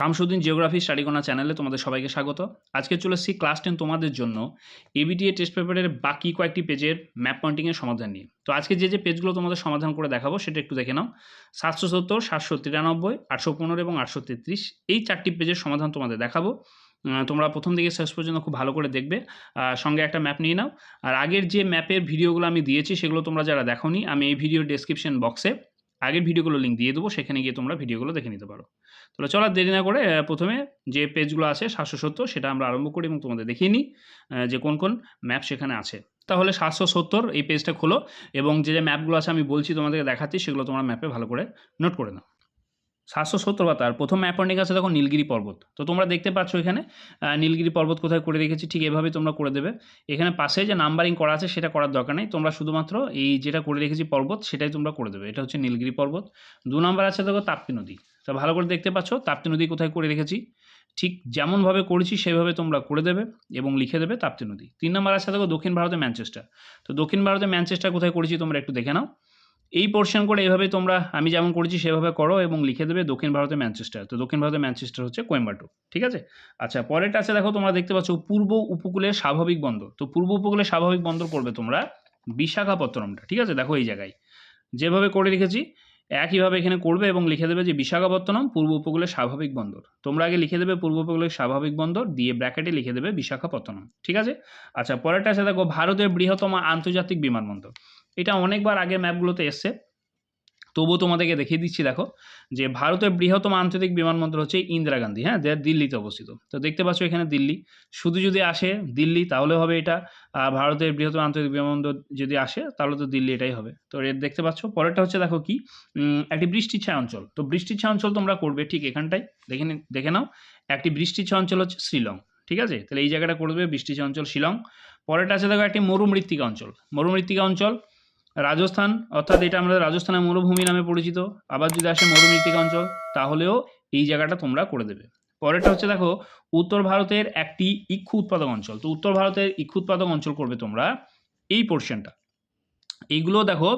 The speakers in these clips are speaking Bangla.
শামসুদ্দিন জিওগ্রাফি স্টাডিকোনা চ্যানেলে তোমাদের সবাইকে স্বাগত। আজকে চলে এসেছি ক্লাস টেন তোমাদের জন্য এবিটিএ টেস্ট পেপারের বাকি কয়েকটি পেজের ম্যাপ পয়েন্টিংয়ের সমাধান নিয়ে। তো আজকে যে যে পেজগুলো তোমাদের সমাধান করে দেখাবো সেটা একটু দেখে নাও। সাতশো সত্তর, সাতশো তিরানব্বই, আটশো পনেরো এবং আটশো তেত্রিশ এই চারটি পেজের সমাধান তোমাদের দেখাবো। তোমরা প্রথম দিকে শেষ পর্যন্ত খুব ভালো করে দেখবে। সঙ্গে একটা ম্যাপ নিয়ে নাও। আর আগের যে ম্যাপের ভিডিওগুলো আমি দিয়েছি সেগুলো তোমরা যারা দেখোনি, আমি এই ভিডিও ডেসক্রিপশন বক্সে আগের ভিডিওগুলো লিঙ্ক দিয়ে দেবো, সেখানে গিয়ে তোমরা ভিডিওগুলো দেখে নিতে পারো। তাহলে চলো দেরি না করে প্রথমে যে পেজগুলো আছে সাতশো সত্তর, সেটা আমরা আরম্ভ করি এবং তোমাদের দেখিয়ে নিই যে কোন কোন ম্যাপ সেখানে আছে। তাহলে সাতশো সত্তর এই পেজটা খোলো এবং যে যে ম্যাপগুলো আছে আমি বলছি তোমাদেরকে দেখাচ্ছি, সেগুলো তোমরা ম্যাপে ভালো করে নোট করে নাও। সাতশো সত্তর বা তার। প্রথম ম্যাপ পয়েন্টিং আছে দেখো নীলগিরি পর্বত। তো তোমরা দেখতে পাচ্ছ এখানে নীলগিরি পর্বত কোথায় করে রেখেছি, ঠিক এভাবে তোমরা করে দেবে। এখানে পাশে যে নাম্বারিং করা আছে সেটা করার দরকার নেই। তোমরা শুধুমাত্র এই যেটা করে রেখেছি পর্বত, সেটাই তোমরা করে দেবে। এটা হচ্ছে নীলগিরি পর্বত। দু নম্বর আছে দেখো তাপ্তি নদী। তা ভালো করে দেখতে পাচ্ছ, তাপ্তি নদী কোথায় করে রেখেছি? ঠিক যেমনভাবে করেছি, সেভাবে তোমরা করে দেবে এবং লিখে দেবে তাপ্তি নদী। তিন নম্বর আছে দেখো দক্ষিণ ভারতে ম্যানচেস্টার। তো দক্ষিণ ভারতে ম্যানচেস্টার কোথায় করেছি তোমরা একটু দেখে নাও। এই পোর্শন করে এভাবে তোমরা, আমি যেমন করেছি সেভাবে করো এবং লিখে দেবে দক্ষিণ ভারতে ম্যানচেস্টার। তো দক্ষিণ ভারতে ম্যানচেস্টার হচ্ছে কোয়েম্বাটুর, ঠিক আছে? আচ্ছা পরেরটা আছে, দেখো তোমরা দেখতে পাচ্ছ পূর্ব উপকূলের স্বাভাবিক বন্দর। তো পূর্ব উপকূলের স্বাভাবিক বন্দর করবে তোমরা বিশাখাপত্তনমটা, ঠিক আছে? দেখো এই জায়গায়। যেভাবে করে রেখেছি একইভাবে এখানে করবে এবং লিখে দেবে যে বিশাখাপত্তনম পূর্ব উপকূলের স্বাভাবিক বন্দর। তোমরা আগে লিখে দেবে পূর্ব উপকূলের স্বাভাবিক বন্দর, দিয়ে ব্র্যাকেটে লিখে দেবে বিশাখাপত্তনম, ঠিক আছে? আচ্ছা পরেরটা আছে, দেখো ভারতের বৃহত্তম আন্তর্জাতিক বিমানবন্দর। এটা অনেকবার আগের ম্যাপগুলোতে এসছে। তবুও তোমাদেরকে দেখিয়ে দিচ্ছি, দেখো, যে ভারতের বৃহত্তম আন্তর্জাতিক বিমানবন্দর হচ্ছে ইন্দিরা গান্ধী হ্যাঁ যা দিল্লিতে অবস্থিত। তো দেখতে পাচ্ছ এখানে দিল্লি। শুধু যদি আসে দিল্লি, তাহলে হবে এটা ভারতের বৃহত্তম আন্তর্জাতিক বিমানবন্দর যদি আসে, তাহলে তো দিল্লি এটাই হবে। তো এর দেখতে পাচ্ছ, পরেরটা হচ্ছে দেখো কি একটি বৃষ্টির ছায়া অঞ্চল। তো বৃষ্টির ছায়া অঞ্চল তোমরা করবে ঠিক এখানটায়, দেখে দেখে নাও। একটি বৃষ্টির ছায়া অঞ্চল হচ্ছে শিলং, ঠিক আছে? তাহলে এই জায়গাটা করবে বৃষ্টির ছায়া অঞ্চল শিলং। পরেরটা আছে দেখো একটি মরুমৃত্তিকা অঞ্চল। মরুমৃত্তিকা অঞ্চল রাজস্থান, অর্থাৎ এটা আমাদের রাজস্থানের মরুভূমি নামে পরিচিত। আবার যদি আসে মরুমৃত্তিকা অঞ্চল, তাহলেও এই জায়গাটা তোমরা করে দেবে। পরেরটা হচ্ছে দেখো, উত্তর ভারতের একটি ইক্ষু উৎপাদক অঞ্চল। তো উত্তর ভারতের ইক্ষু উৎপাদক অঞ্চল করবে তোমরা এই পোর্শনটা এইগুলো দেখো,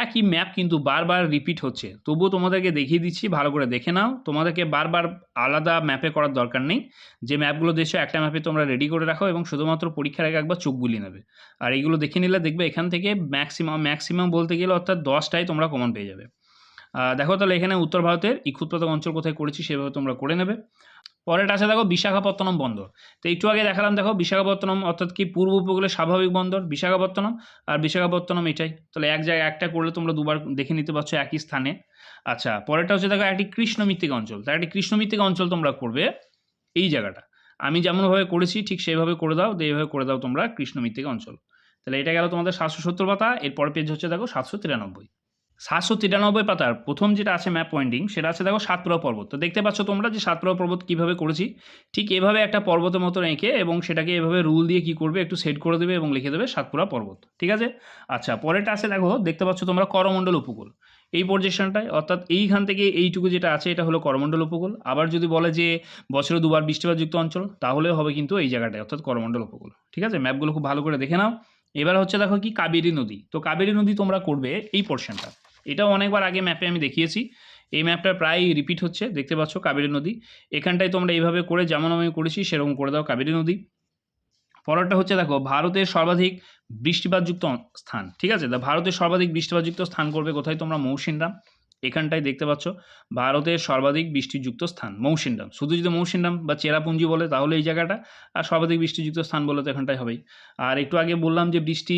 একই ম্যাপ কিন্তু বারবার রিপিট হচ্ছে। তবুও তোমাদেরকে দেখিয়ে দিচ্ছি, ভালো করে দেখে নাও। তোমাদেরকে বারবার আলাদা ম্যাপে করার দরকার নেই। যে ম্যাপগুলো দেশে একটা ম্যাপে তোমরা রেডি করে রাখো এবং শুধুমাত্র পরীক্ষার আগে একবার চোখ বুলিয়ে নেবে। আর এইগুলো দেখে নিলে দেখবে এখান থেকে ম্যাক্সিমাম ম্যাক্সিমাম বলতে গেলে অর্থাৎ দশটাই তোমরা কমন পেয়ে যাবে। দেখো তাহলে এখানে উত্তর ভারতের ইক্ষুৎপাদক অঞ্চল কোথায় করেছি সেভাবে তোমরা করে নেবে। পরেরটা আছে দেখো বিশাখাপত্তনম বন্দর। তো একটু আগে দেখালাম দেখো বিশাখাপত্তনম অর্থাৎ কি পূর্ব উপকূলের স্বাভাবিক বন্দর, বিশাখাপত্তনম আর বিশাখাপত্তনম এটাই। তাহলে এক জায়গায় একটা করলে তোমরা দুবার দেখে নিতে পারছ একই স্থানে। আচ্ছা পরেরটা হচ্ছে দেখো একটি কৃষ্ণমৃত্তিকা অঞ্চল। তা একটি কৃষ্ণমৃত্তিকা অঞ্চল তোমরা করবে এই জায়গাটা। আমি যেমনভাবে করেছি ঠিক সেইভাবে করে দাও এইভাবে করে দাও তোমরা কৃষ্ণমৃত্তিকা অঞ্চল। তাহলে এটা গেল তোমাদের সাতশো সত্তর পাতা এরপর পেজ হচ্ছে দেখো সাতশো তিরানব্বই। সাতশো তিরানব্বই পাতার প্রথম যেটা আছে ম্যাপ পয়েন্টিং সেটা আছে দেখো সাতপুরা পর্বত। তো দেখতে পাচ্ছ তোমরা যে সাতপুরা পর্বত কীভাবে করেছি? ঠিক এভাবে একটা পর্বতের মতো এঁকে এবং সেটাকে এভাবে রুল দিয়ে কি করবে? একটু সেট করে দেবে এবং লিখে দেবে সাতপুরা পর্বত। ঠিক আছে? আচ্ছা পরেরটা আছে দেখো, দেখতে পাচ্ছ তোমরা করমণ্ডল উপকূল। এই পর্যেশনটায় অর্থাৎ এইখান থেকে এইটুকু যেটা আছে, এটা হলো করমণ্ডল উপকূল। আবার যদি বলে যে বছরে দুবার বৃষ্টিপাতযুক্ত অঞ্চল তাহলেও হবে কিন্তু এই জায়গাটায়, অর্থাৎ করমণ্ডল উপকূল। ঠিক আছে? ম্যাপগুলো খুব ভালো করে দেখে নাও। এবার হচ্ছে দেখো কি কাবেরী নদী। তো কাবেরী নদী তোমরা করবে এই পোর্শনটা এটাও অনেকবার আগে ম্যাপে আমি দেখিয়েছি। এই ম্যাপটা প্রায় রিপিট হচ্ছে, দেখতে পাচ্ছ কাবেরী নদী। এখানটায় তোমরা এইভাবে করে যেমন আমি করেছি, সেরকম করে দাও কাবেরী নদী। পরেরটা হচ্ছে দেখো, ভারতের সর্বাধিক বৃষ্টিপাতযুক্ত স্থান, ঠিক আছে? ভারতের সর্বাধিক বৃষ্টিপাতযুক্ত স্থান করবে কোথায় তোমরা মৌসিনরাম? এখানটায় দেখতে পাচ্ছ ভারতের সর্বাধিক বৃষ্টিযুক্ত স্থান, মৌসিনডাম। শুধু যদি মৌসিনডাম বা চেরাপুঞ্জি বলে, তাহলে এই জায়গাটা, আর সর্বাধিক বৃষ্টিযুক্ত স্থান বলে তো এখানটায় হবেই। আর একটু আগে বললাম যে বৃষ্টি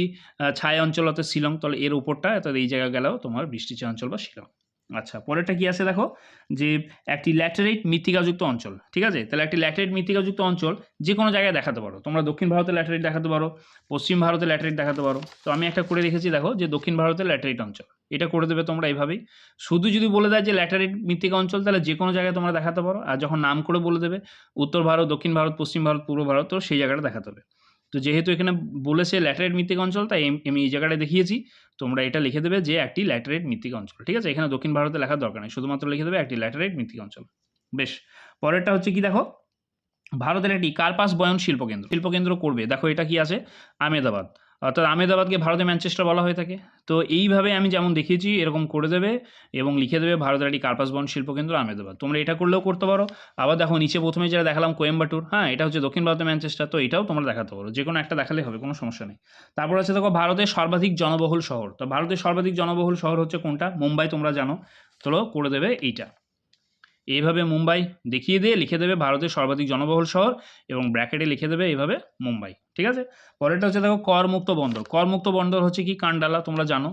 ছায় অঞ্চল অর্থাৎ শিলং, তাহলে এর ওপরটা অর্থাৎ এই জায়গা গেলেও তোমার বৃষ্টি ছায় অঞ্চল বা শিলং। আচ্ছা পরেরটা কি আছে দেখো? যে একটি ল্যাটেরাইট মৃত্তিকাযুক্ত অঞ্চল, ঠিক আছে? তাহলে একটি ল্যাটেরাইট মৃত্তিকাযুক্ত অঞ্চল যে কোনো জায়গায় দেখাতে পারো। তোমরা দক্ষিণ ভারতে ল্যাটেরাইট দেখাতে পারো, পশ্চিম ভারতে ল্যাটেরাইট দেখাতে পারো। তো আমি একটা করে রেখেছি দেখো যে দক্ষিণ ভারতের ল্যাটেরাইট অঞ্চল। এটা করে দেবে তোমরা এইভাবেই শুধু যদি বলে দেয় যে ল্যাটেরাইট মৃত্তিকা অঞ্চল, তাহলে যে কোনো জায়গায় তোমরা দেখাতে পারো। আর যখন নাম করে বলে দেবে, উত্তর ভারত, দক্ষিণ ভারত, পশ্চিম ভারত, পূর্ব ভারত, তো সেই জায়গাটা দেখাতে হবে। তো যেহেতু এখানে বলেছে ল্যাটারেট মৃত্তিকা অঞ্চল, তাই আমি এই জায়গাটা দেখিয়েছি। তোমরা এটা লিখে দেবে যে একটি ল্যাটারেট মৃত্তিকা অঞ্চল, ঠিক আছে? এখানে দক্ষিণ ভারতে লেখার দরকার নেই, শুধুমাত্র লিখে দেবে একটি ল্যাটারেট মৃত্তিকা অঞ্চল। বেশ, পরেরটা হচ্ছে কি দেখো? ভারতের একটি কার্পাস বয়ন শিল্পকেন্দ্র শিল্পকেন্দ্র করবে। দেখো এটা কি আছে? আমেদাবাদ। অর্থাৎ আহমেদাবাদকে ভারতের ম্যানচেস্টার বলা হয়ে থাকে। তো এইভাবে আমি যেমন দেখিয়েছি, এরকম করে দেবে এবং লিখে দেবে ভারতের একটি কার্পাস বন শিল্পকেন্দ্র আহমেদাবাদ। তোমরা এটা করলেও করতে পারো। আবার দেখো, নিচে প্রথমে যেটা দেখালাম, কোয়েম্বাটুর হ্যাঁ এটা হচ্ছে দক্ষিণ ভারতের ম্যানচেস্টার, তো এটাও তোমরা দেখাতে পারো। যে কোনো একটা দেখালে হবে, কোনো সমস্যা নেই। তারপর হচ্ছে দেখো, ভারতের সর্বাধিক জনবহুল শহর। তো ভারতের সর্বাধিক জনবহুল শহর হচ্ছে কোনটা? মুম্বাই, তোমরা জানো। তো করে দেবে এইটা। এইভাবে মুম্বাই দেখিয়ে দিয়ে লিখে দেবে ভারতের সর্বাধিক জনবহুল শহর এবং ব্র্যাকেটে লিখে দেবে এইভাবে মুম্বাই, ঠিক আছে? পরেরটা হচ্ছে দেখো করমুক্ত বন্দর। করমুক্ত বন্দর হচ্ছে কি কান্ডালা, তোমরা জানো।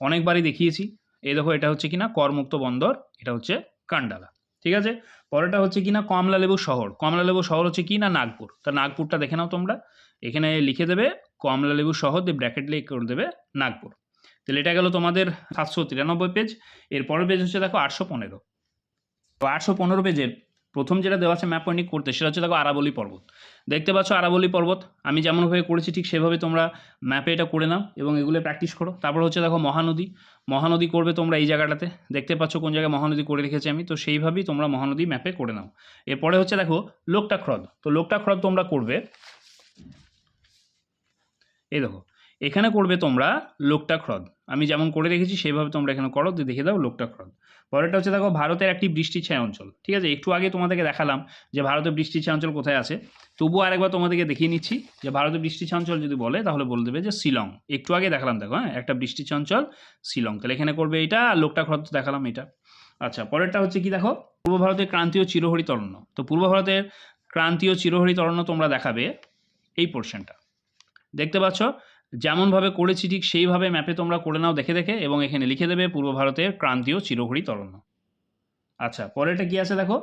অনেকবারই দেখিয়েছি। এই দেখো এটা হচ্ছে কিনা করমুক্ত বন্দর, এটা হচ্ছে কান্ডালা, ঠিক আছে? পরেরটা হচ্ছে কিনা কমলালেবু শহর। কমলালেবু শহর হচ্ছে কি না নাগপুর? তা নাগপুরটা দেখে নাও তোমরা। এখানে লিখে দেবে কমলালেবু শহর, দিয়ে ব্র্যাকেট লিখে করে দেবে নাগপুর। তাহলে এটা গেল তোমাদের সাতশো তিরানব্বই পেজ এর পরের পেজ হচ্ছে দেখো আটশো পনেরো। আটশো পনেরো পেজের প্রথম যেটা দেওয়া আছে ম্যাপ পয়েন্টিং করতে, সেটা হচ্ছে দেখো আরাবলি পর্বত। দেখতে পাচ্ছ আরাবলি পর্বত। আমি যেমনভাবে করেছি ঠিক সেভাবে তোমরা ম্যাপে এটা করে নাও এবং এগুলো প্র্যাকটিস করো। তারপর হচ্ছে দেখো মহানদী। মহানদী করবে তোমরা এই জায়গাটাতে। দেখতে পাচ্ছ কোন জায়গায় মহানদী করে রেখেছি আমি। তো সেইভাবেই তোমরা মহানদী ম্যাপে করে নাও। এরপরে হচ্ছে দেখো লোকটা হ্রদ। তো লোকটা হ্রদ তোমরা করবে। এই দেখো এখানে করবে তোমরা লোকটা হ্রদ আমি যেমন করে রেখেছি সেইভাবে তোমরা এখানে করো, দিয়ে দেখে দাও লোকটা হ্রদ পরেরটা হচ্ছে দেখো, ভারতের একটি বৃষ্টি ছায়া অঞ্চল। ঠিক আছে? একটু আগে তোমাদেরকে দেখালাম যে ভারতের বৃষ্টি ছায়া অঞ্চল কোথায় আছে। তবুও আরেকবার তোমাদেরকে দেখিয়ে নিচ্ছি যে ভারতের বৃষ্টি ছায়া অঞ্চল যদি বলে, তাহলে বলে দেবে যে শিলং। একটু আগে দেখালাম দেখো হ্যাঁ? একটা বৃষ্টি ছায়া অঞ্চল শিলং। তাহলে এখানে করবে এটা, আর লোকটা হ্রদ দেখালাম এটা। আচ্ছা পরেরটা হচ্ছে কি দেখো? পূর্ব ভারতের ক্রান্তীয় চিরহরিত অরণ্য তো পূর্ব ভারতের ক্রান্তীয় চিরহরিত অরণ্য তোমরা দেখাবে এই পোর্শনটা দেখতে পাচ্ছ? যেমনভাবে করেছি ঠিক সেইভাবে ম্যাপে তোমরা করে নাও দেখে দেখে এবং এখানে লিখে দেবে পূর্ব ভারতের ক্রান্তীয় চিরহরিত তরণ্য। আচ্ছা পরেরটা কি আছে দেখো?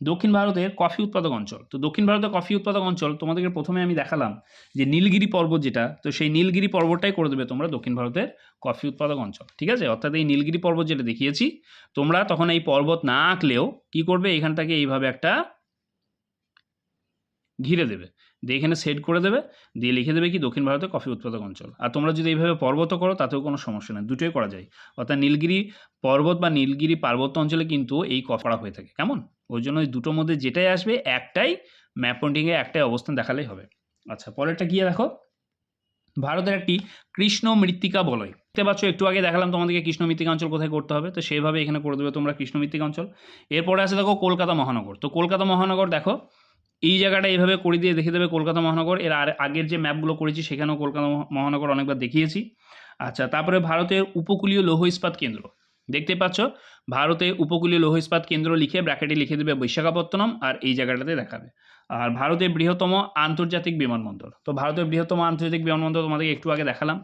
দক্ষিণ ভারতের কফি উৎপাদক অঞ্চল। তো দক্ষিণ ভারতের কফি উৎপাদক অঞ্চল তোমাদেরকে প্রথমে আমি দেখালাম যে নীলগিরি পর্বত যেটা, তো সেই নীলগিরি পর্বতটাই করে দেবে তোমরা দক্ষিণ ভারতের কফি উৎপাদক অঞ্চল, ঠিক আছে? অর্থাৎ এই নীলগিরি পর্বত যেটা দেখিয়েছি, তোমরা তখন এই পর্বত না আঁকলেও কি করবে? এখানটাকে এইভাবে একটা ঘিরে দেবে। দিয়ে এখানে সেট করে দেবে, দিয়ে লিখে দেবে কি দক্ষিণ ভারতের কফি উৎপাদক অঞ্চল। আর তোমরা যদি এইভাবে পর্বত করো, তাতেও কোনো সমস্যা নেই, দুটোই করা যায়। অর্থাৎ নীলগিরি পর্বত বা নীলগিরি পার্বত্য অঞ্চলে কিন্তু এই কফি করা হয়ে থাকে। কেমন? ওই জন্য ওই দুটোর মধ্যে যেটাই আসবে, একটাই ম্যাপ পয়েন্টিংয়ে একটাই অবস্থান দেখালেই হবে। আচ্ছা পরেরটা গিয়ে দেখো। ভারতের একটি কৃষ্ণ মৃত্তিকা বলয়। দেখতে পাচ্ছ, একটু আগে দেখালাম তোমাদেরকে কৃষ্ণ মৃত্তিকা অঞ্চল কোথায় করতে হবে। তো সেইভাবে এখানে করে দেবে তোমরা কৃষ্ণ মৃত্তিকা অঞ্চল। এরপরে আছে দেখো কলকাতা মহানগর। তো কলকাতা মহানগর দেখো এই জায়গাটা এইভাবে করে দিয়ে দেখে দেবে কলকাতা মহানগর। এর আর, আগের যে ম্যাপগুলো করেছি, সেখানেও কলকাতা মহানগর অনেকবার দেখিয়েছি। আচ্ছা তারপরে ভারতের উপকূলীয় লৌহ ইস্পাত কেন্দ্র। দেখতে পাচ্ছ? ভারতে উপকূলীয় লৌহ ইস্পাত কেন্দ্র লিখে ব্র্যাকেটে লিখে দেবে বৈশাখাপত্তনম আর এই জায়গাটাতে দেখাবে। আর ভারতের বৃহত্তম আন্তর্জাতিক বিমানবন্দর। তো ভারতের বৃহত্তম আন্তর্জাতিক বিমানবন্দর তোমাদেরকে একটু আগে দেখালাম।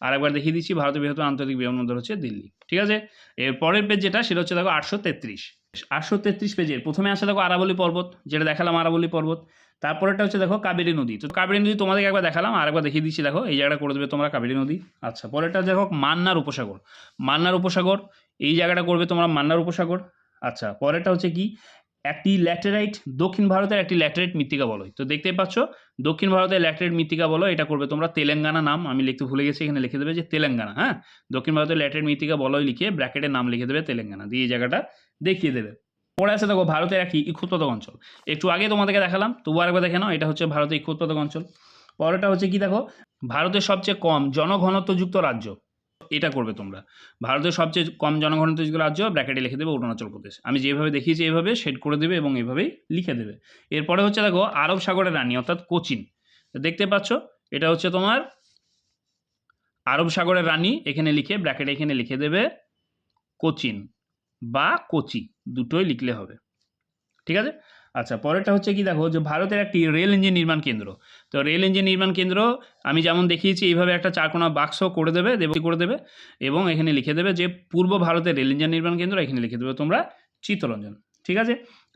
আর একবার দেখিয়ে দিচ্ছি, ভারতের বৃহত্তম আন্তর্জাতিক বিমানবন্দর হচ্ছে দিল্লি। ঠিক আছে? এর পরের পেজ যেটা, সেটা হচ্ছে দেখো আটশো তেত্রিশ। আটশো তেত্রিশ পেজের। প্রথমে আসে দেখো আরাবলি পর্বত, যেটা দেখালাম আরাবলি পর্বত। তারপরেটা হচ্ছে দেখো কাবেরী নদী। তো কাবেরী নদী তোমাদেরকে একবার দেখালাম, আর একবার দেখিয়ে দিচ্ছি, দেখো এই জায়গাটা করে দেবে তোমরা কাবেরী নদী। আচ্ছা পরেরটা দেখো মান্নার উপসাগর। মান্নার উপসাগর, এই জায়গাটা করবে তোমরা মান্নার উপসাগর। আচ্ছা পরেরটা হচ্ছে কি? একটি ল্যাটেরাইট, দক্ষিণ ভারতের একটি ল্যাটেরাইট মৃত্তিকা বলয়। তো দেখতেই পাচ্ছ, দক্ষিণ ভারতের ল্যাটেরাইট মৃত্তিকা বলয়, এটা করবে তোমরা তেলেঙ্গানা নাম। আমি লিখতে ভুলে গেছি, এখানে লিখে দেবে যে তেলেঙ্গানা হ্যাঁ? দক্ষিণ ভারতের ল্যাটেরাইট মৃত্তিকা বলয় লিখে ব্র্যাকেটের নাম লিখে দেবে তেলেঙ্গানা, দিয়ে এই জায়গাটা দেখিয়ে দেবে। পরে আছে দেখো ভারতের একটি ইক্ষুৎপাদক অঞ্চল। একটু আগে তোমাদেরকে দেখালাম তবু আরেকবার দেখে নাও, এটা হচ্ছে ভারতের ইক্ষুৎপাদক অঞ্চল। পরেরটা হচ্ছে কি দেখো, ভারতের সবচেয়ে কম জনঘনত্বযুক্ত রাজ্য। এটা করবে তোমরা। ভারতের সবচেয়ে কম জনঘনত্বযুক্ত রাজ্য ব্র্যাকেটে লিখে দেবে অরুণাচল প্রদেশ। আমি যেভাবে দেখিয়েছি এইভাবে শেড করে দেবে এবং এইভাবেই লিখে দেবে। এরপরে হচ্ছে দেখো, আরব সাগরের রানী, অর্থাৎ কোচিন। দেখতে পাচ্ছ, এটা হচ্ছে তোমার আরব সাগরের রানী, এখানে লিখে ব্র্যাকেটে এখানে লিখে দেবে কোচিন বা কোচি। দুটোই লিখলে হবে। ঠিক আছে? আচ্ছা পরেরটা হচ্ছে কি দেখো যে ভারতের একটি রেল ইঞ্জিন নির্মাণ কেন্দ্র। তো রেল ইঞ্জিন নির্মাণ কেন্দ্র, আমি যেমন দেখিয়েছি, এইভাবে একটা চারকোনা বাক্স করে দেবে, দেব, করে দেবে এবং এখানে লিখে দেবে যে পূর্ব ভারতের রেল ইঞ্জিন নির্মাণ কেন্দ্র, এখানে লিখে দেবে তোমরা চিত্তরঞ্জন। ঠিক আছে?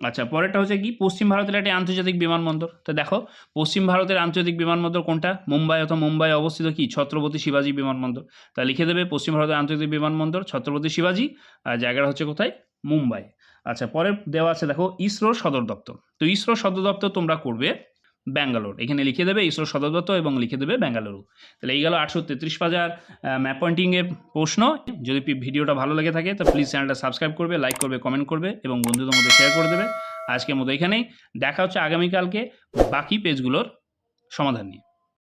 আচ্ছা পরেরটা হচ্ছে কি, পশ্চিম ভারতের একটি আন্তর্জাতিক বিমানবন্দর। তো দেখো, পশ্চিম ভারতের আন্তর্জাতিক বিমানবন্দর কোনটা? মুম্বাই, অথবা মুম্বাই অবস্থিত কি? ছত্রপতি শিবাজি বিমানবন্দর। তা লিখে দেবে পশ্চিম ভারতের আন্তর্জাতিক বিমানবন্দর, ছত্রপতি শিবাজি, আর জায়গাটা হচ্ছে কোথায়? মুম্বাই। আচ্ছা পরে দেওয়া আছে দেখো ইসরোর সদর দপ্তর। তো ইসরোর সদর দপ্তর তোমরা করবে ব্যাঙ্গালোর। এখানে লিখে দেবে ইসরোর সদর দপ্তর এবং লিখে দেবে ব্যাঙ্গালুরু। তাহলে এই গেল আটশো তেত্রিশ হাজার ম্যাপ পয়েন্টিংয়ের প্রশ্ন। যদি ভিডিওটা ভালো লেগে থাকে, তো প্লিজ চ্যানেলটা সাবস্ক্রাইব করবে লাইক করবে কমেন্ট করবে এবং বন্ধুদের মধ্যে শেয়ার করে দেবে। আজকের মতো এখানেই। দেখা হচ্ছে আগামীকালকে বাকি পেজগুলোর সমাধান নিয়ে।